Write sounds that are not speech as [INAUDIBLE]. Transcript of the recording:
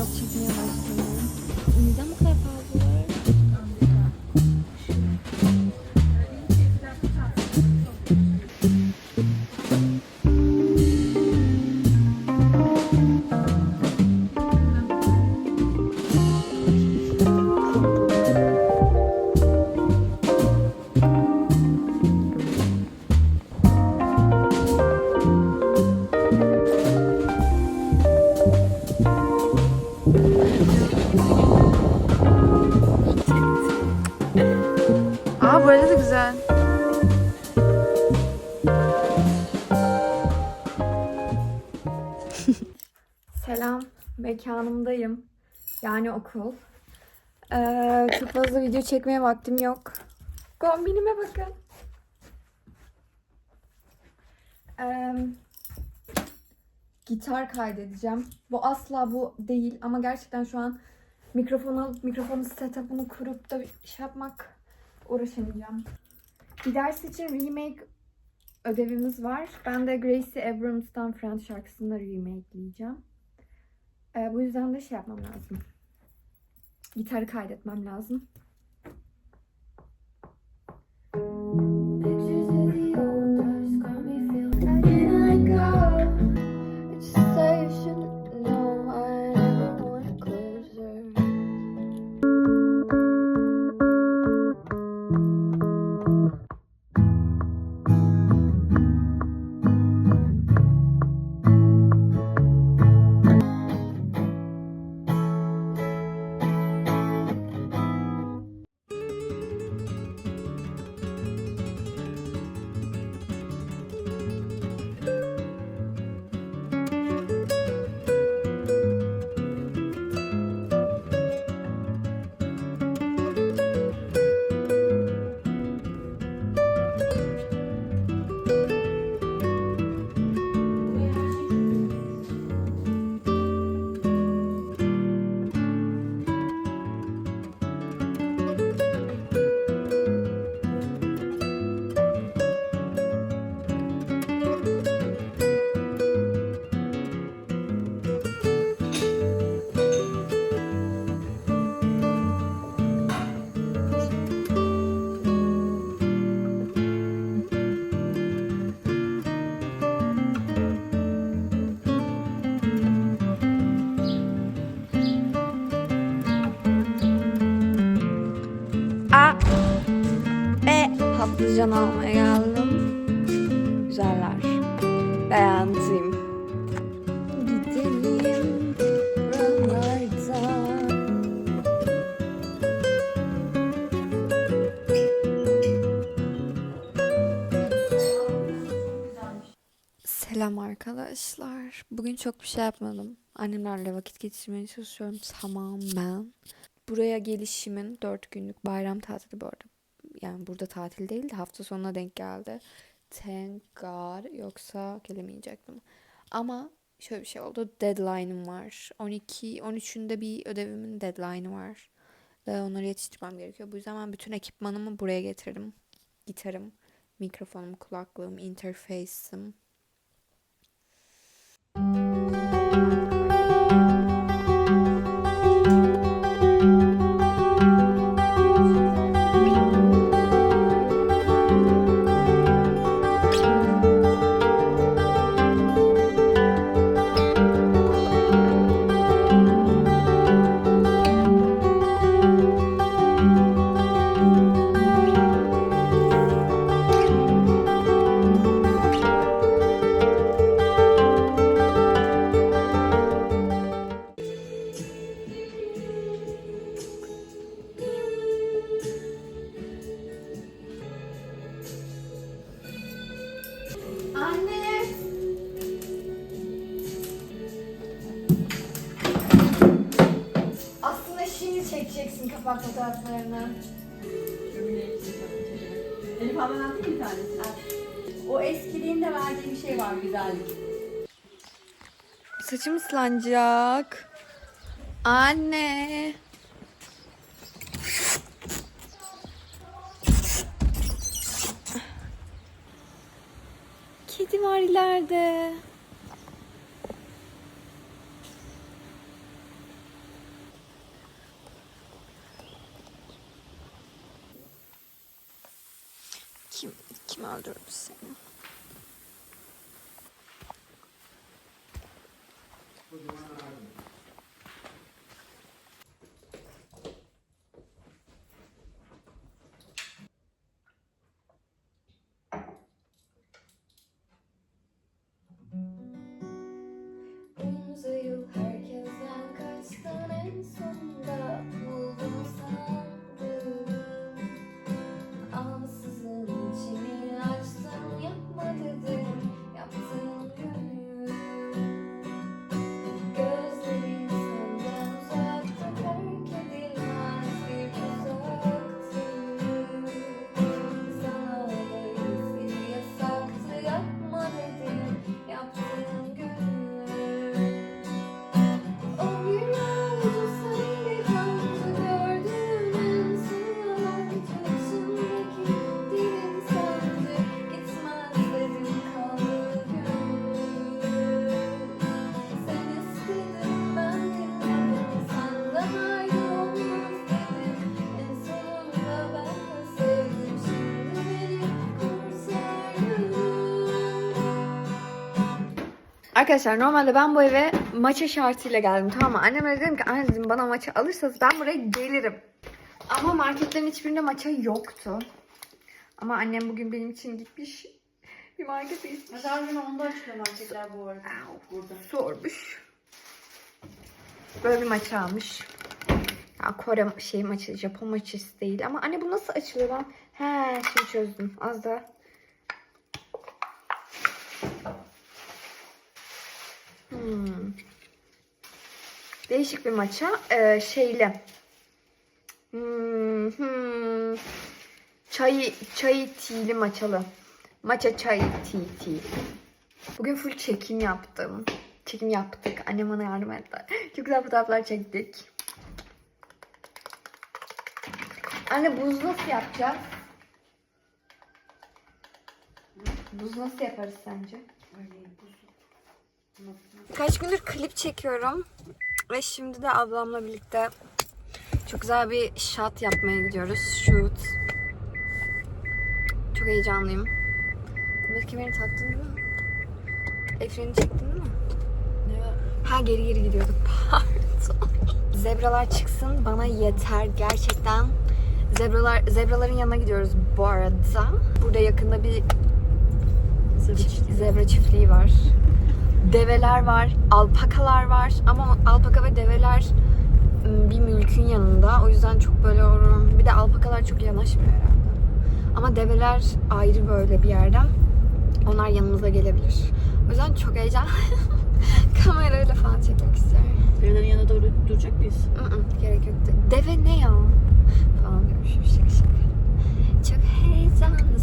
vlog çekmeye Aa böyle de güzel. Selam, mekanımdayım. Yani okul. Ee, çok fazla video çekmeye vaktim yok. Kombinime bakın. Ee, gitar kaydedeceğim. Bu asla bu değil ama gerçekten şu an mikrofonu alıp mikrofonu setup'ını kurup da şey yapmak uğraşamayacağım. Bir ders için remake ödevimiz var. Ben de Gracie Abrams'tan Friends şarkısını remakeleyeceğim. Ee, bu yüzden de şey yapmam lazım. Gitarı kaydetmem lazım. Patlıcan almaya geldim. Güzeller. Beğendim. Gidelim. Selam arkadaşlar. Bugün çok bir şey yapmadım. Annemlerle vakit geçirmeye çalışıyorum tamamen. Buraya gelişimin 4 günlük bayram tatili bu arada. Yani burada tatil değil de hafta sonuna denk geldi. Thank God. Yoksa gelemeyecektim. Ama şöyle bir şey oldu. Deadline'ım var. 12, 13'ünde bir ödevimin deadline'ı var. Ve onları yetiştirmem gerekiyor. Bu yüzden ben bütün ekipmanımı buraya getirdim. Gitarım, mikrofonum, kulaklığım, interface'im. Kapak fotoğraflarını. Elif ablan attı mı bir tanesi? O eskiliğinde verdiği bir şey var güzellik. Saçım ıslanacak. Anne. Kedi var ileride. Kim, kim öldürdü seni? Arkadaşlar normalde ben bu eve maça şartıyla geldim tamam mı? Anneme dedim ki anne dedim bana maça alırsanız ben buraya gelirim. Ama marketlerin hiçbirinde maça yoktu. Ama annem bugün benim için gitmiş. Bir markete gitmiş. Mesela gün onda çıkıyor marketler bu arada. Burada. Sormuş. Böyle bir maça almış. Ya Kore şey maçı, Japon maçısı değil. Ama anne bu nasıl açılıyor ben? He şimdi çözdüm. Az da. Hmm. Değişik bir maça. Ee, şeyli. Hmm, hmm. Çay, çay tili maçalı. Maça çay tea tea. Bugün full çekim yaptım. Çekim yaptık. Annem bana yardım etti. [LAUGHS] Çok güzel fotoğraflar çektik. Anne buz nasıl yapacağız? Buz nasıl yaparız sence? Kaç gündür klip çekiyorum. Ve şimdi de ablamla birlikte çok güzel bir shot yapmaya gidiyoruz. Shoot. Çok heyecanlıyım. Emir kemerini taktın mı? El freni çektin mi? Ne? Ha geri geri gidiyorduk. [LAUGHS] Pardon. Zebralar çıksın bana yeter gerçekten. Zebralar zebraların yanına gidiyoruz bu arada. Burada yakında bir çift- zebra çiftliği var. Develer var, alpakalar var ama alpaka ve develer ım, bir mülkün yanında. O yüzden çok böyle orum. Bir de alpakalar çok yanaşmıyor herhalde. Ama develer ayrı böyle bir yerden. Onlar yanımıza gelebilir. O yüzden çok heyecan. [LAUGHS] Kamerayla falan çekmek istiyorum. Develerin yanına doğru duracak mıyız? Mm-mm, gerek yoktu. Deve ne ya? Falan. Şaka şaka. Çok heyecanlıyım.